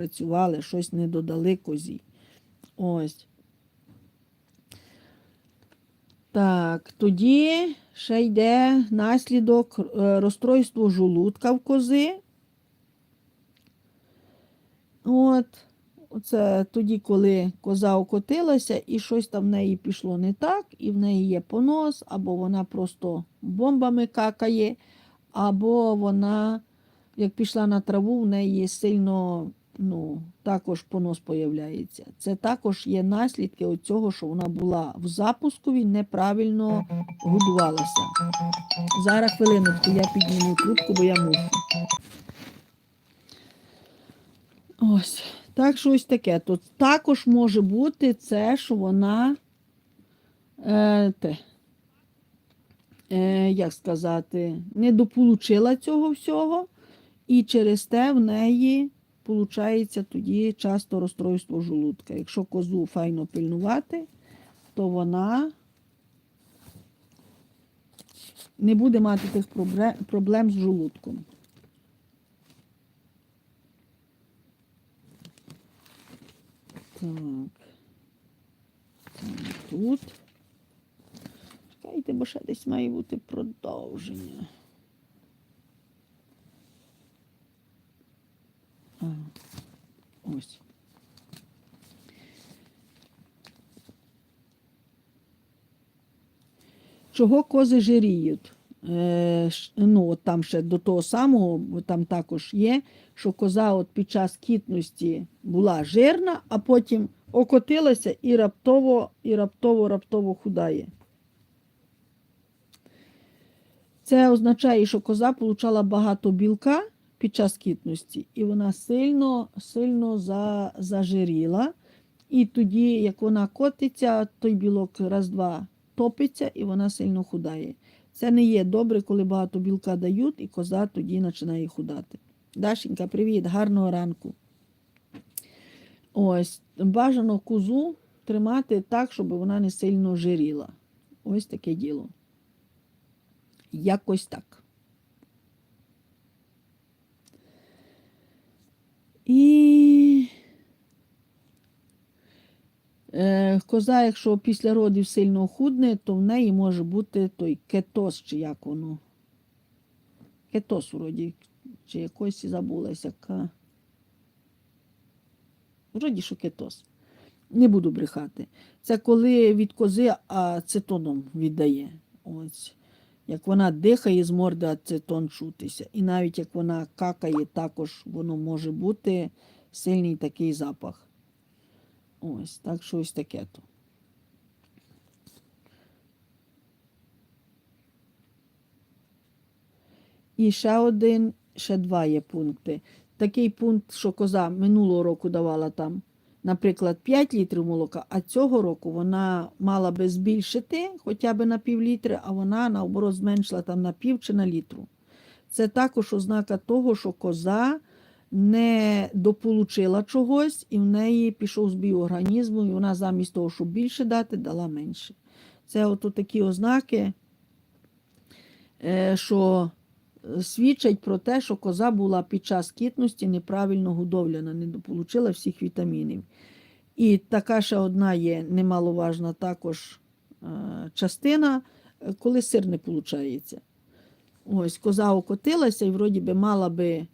працювали, щось не додали козі. Ось. Так, тоді ще йде наслідок е, розстройство жолудка в кози. От, це тоді, коли коза окотилася, і щось там в неї пішло не так, і в неї є понос, або вона просто бомбами какає, або вона, як пішла на траву, в неї сильно ну, також понос появляється. Це також є наслідки цього, що вона була в запускові, неправильно годувалася. Зараз хвилиночку я підніму трубку, бо я мушу. Ось. Так, що ось таке. Тут також може бути це, що вона е, те, е, як сказати, не дополучила цього всього, і через те в неї получається тоді часто розстройство желудка. Якщо козу файно пильнувати, то вона не буде мати тих проблем, з желудком. Так. Тут. Чекайте, бо ще десь має бути продовження. А, ось. Чого кози жиріють? Е, ну, от там ще до того самого, там також є, що коза от під час кітності була жирна, а потім окотилася і раптово, і раптово, раптово худає. Це означає, що коза получала багато білка під час кітності, і вона сильно, сильно за, зажиріла. І тоді, як вона котиться, той білок раз-два топиться і вона сильно худає. Це не є добре, коли багато білка дають, і коза тоді починає худати. Дашенька, привіт, гарного ранку. Ось, бажано козу тримати так, щоб вона не сильно жиріла. Ось таке діло. Якось так. І е, коза, якщо після родів сильно худне, то в неї може бути той кетоз, чи як воно. Кетоз вроді, чи якось забулася. Ка... Вроді, що кетоз. Не буду брехати. Це коли від кози ацетоном віддає. Ось. Як вона дихає, з морди ацетон чутися. І навіть як вона какає, також воно може бути сильний такий запах. Ось, так що ось таке то. І ще один, ще два є пункти. Такий пункт, що коза минулого року давала там, наприклад, 5 літрів молока, а цього року вона мала би збільшити хоча б на пів літри, а вона наоборот зменшила там на пів чи на літру. Це також ознака того, що коза не дополучила чогось, і в неї пішов збій організму, і вона замість того, щоб більше дати, дала менше. Це от такі ознаки, е, що свідчать про те, що коза була під час кітності неправильно годовляна, не дополучила всіх вітамінів. І така ще одна є немаловажна також е, частина, коли сир не виходить. Ось коза окотилася і вроді би мала би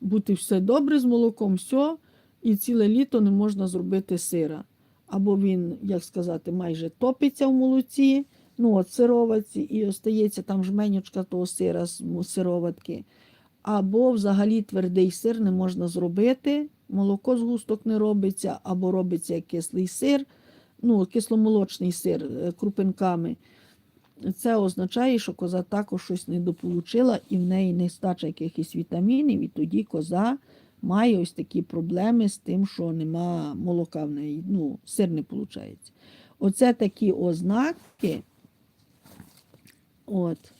бути все добре з молоком, все, і ціле літо не можна зробити сира. Або він, як сказати, майже топиться в молоці, ну от сироватці, і остається там жменючка того сира з сироватки. Або взагалі твердий сир не можна зробити, молоко з густок не робиться, або робиться як кислий сир, ну, кисломолочний сир е, крупинками. Це означає, що коза також щось недополучила і в неї нестача якихось вітамінів, і тоді коза має ось такі проблеми з тим, що нема молока в неї, ну, сир не виходить. Оце такі ознаки. От.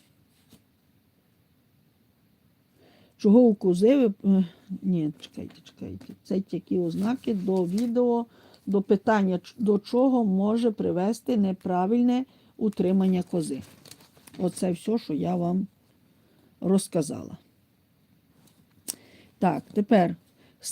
Чого у кози ви. е, Ні, чекайте, чекайте. Це такі ознаки до відео, до питання, до чого може привести неправильне утримання кози. Оце все, що я вам розказала. Так, тепер